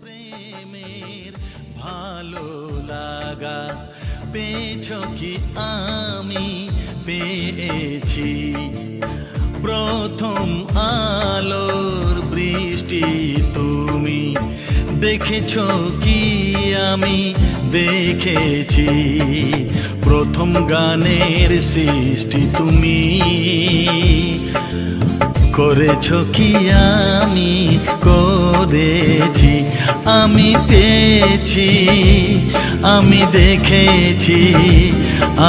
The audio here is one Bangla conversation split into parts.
প্রেমের ভালো লাগা। পেয়েছ কি আমি? পেয়েছি। প্রথম আলোর বৃষ্টি তুমি দেখেছ কি আমি? দেখেছি। প্রথম গানের সৃষ্টি তুমি করেছ কি আমি? করেছি, আমি পেয়েছি, আমি দেখেছি,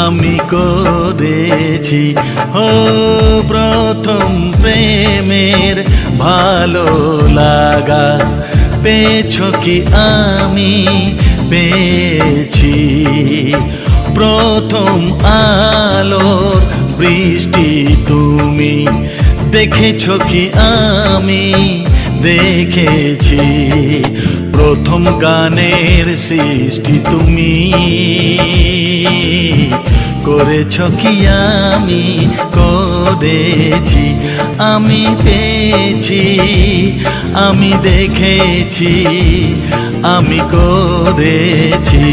আমি করেছি। ও প্রথম প্রেমের ভালো লাগা পেয়েছ কি আমি? পেয়েছি। প্রথম আলোর বৃষ্টি তুমি দেখেছ কি আমি? দেখেছি। প্রথম গানের সৃষ্টি তুমি। করেছ কি আমি? করেছি। আমি পেয়েছি। আমি দেখেছি। আমি করেছি।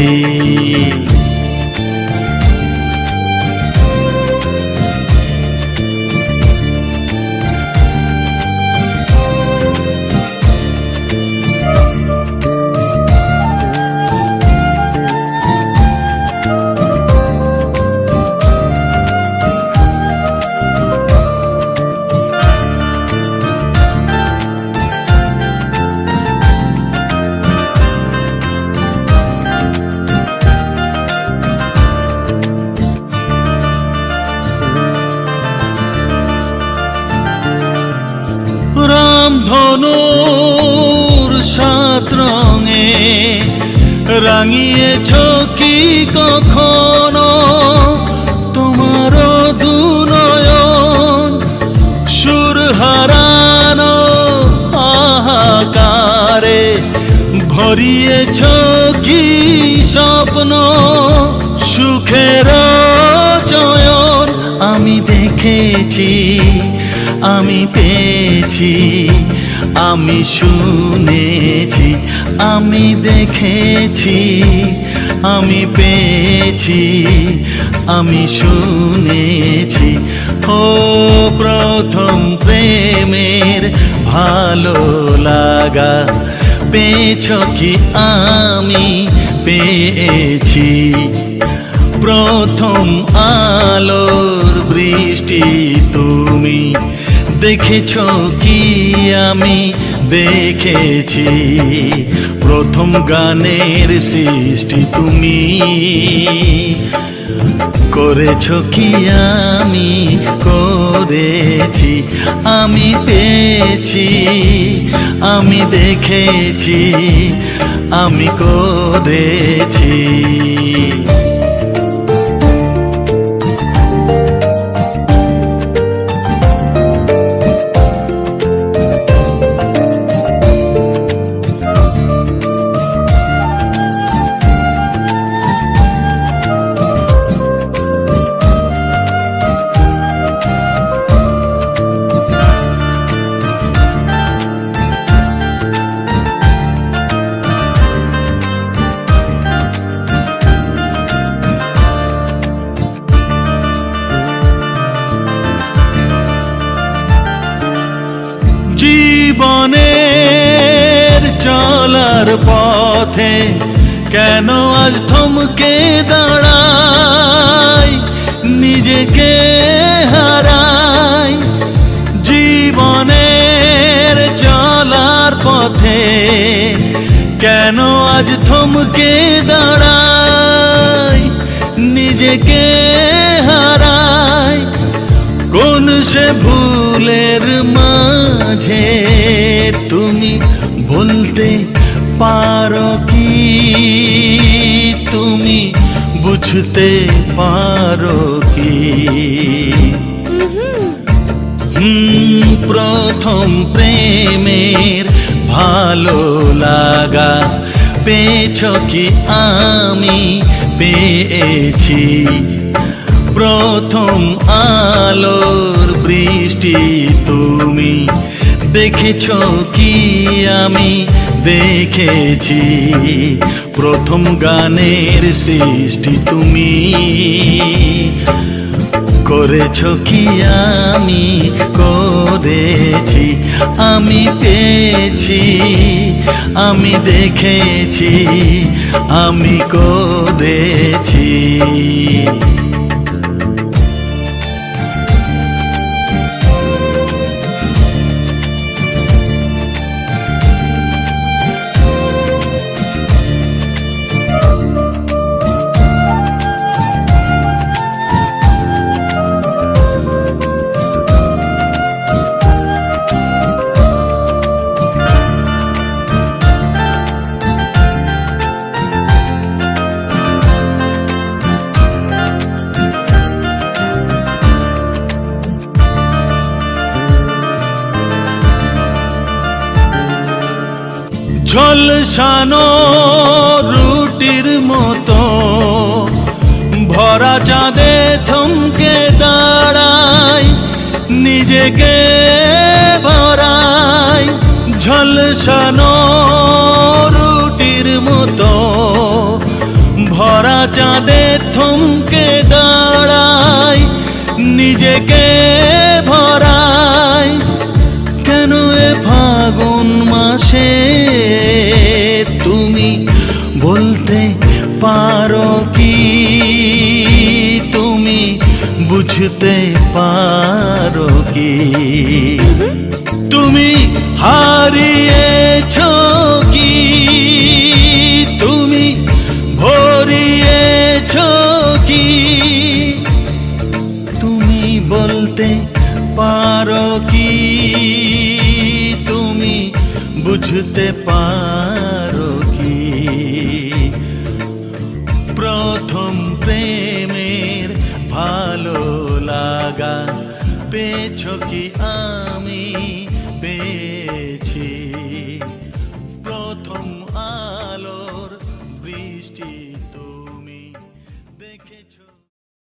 রাঙিয়েছ কি কখনো তোমার দুনয়ন। সুর হারানো আহাকারে ভরিয়েছ কি স্বপ্ন, সুখের চয়ন আমি দেখেছি, আমি পেয়েছি। আমি শুনেছি, আমি দেখেছি, আমি পেয়েছি, আমি শুনেছি। ও প্রথম প্রেমের ভালো লাগা পেয়েছ কি আমি পেয়েছি? প্রথম আলোর বৃষ্টি তুমি দেখেছ কি আমি দেখেছি? প্রথম গানের সৃষ্টি তুমি। করেছ কি আমি করেছি? আমি পেয়েছি, আমি দেখেছি, আমি করেছি। জীবনের চলার পথে কেন আজ থমকে দাঁড়াই? নিজেকে হারাই। জীবনের চলার পথে কেন আজ থমকে দাঁড়াই? নিজেকে বলতে পারো কি? তুমি বুঝতে পারো কি? প্রথম প্রেমের ভালো লাগা পেয়েছ কি আমি? পেয়েছি। প্রথম আলোর বৃষ্টি তুমি দেখেছ কি আমি? দেখেছি। প্রথম গানের সৃষ্টি তুমি। করেছ কি আমি? করেছি। আমি পেয়েছি। আমি দেখেছি। আমি করেছি। ঝলসানো রুটির মতো। ভরা চাঁদে থমকে দাঁড়াই, নিজেকে ভরাই। ঝলসানো রুটির মতো। ভরা চাঁদে থমকে দাঁড়াই, নিজেকে ভরাই। মাসে তুমি বলতে পারো কি? তুমি বুঝতে পারো কি? তুমি হারিয়েছ কি? তুমি ভরিয়েছ কি? তুমি বলতে পারো কি? বুঝতে পারো কি? প্রথম প্রেমের ভালো লাগা পেছ কি আমি? পেয়েছি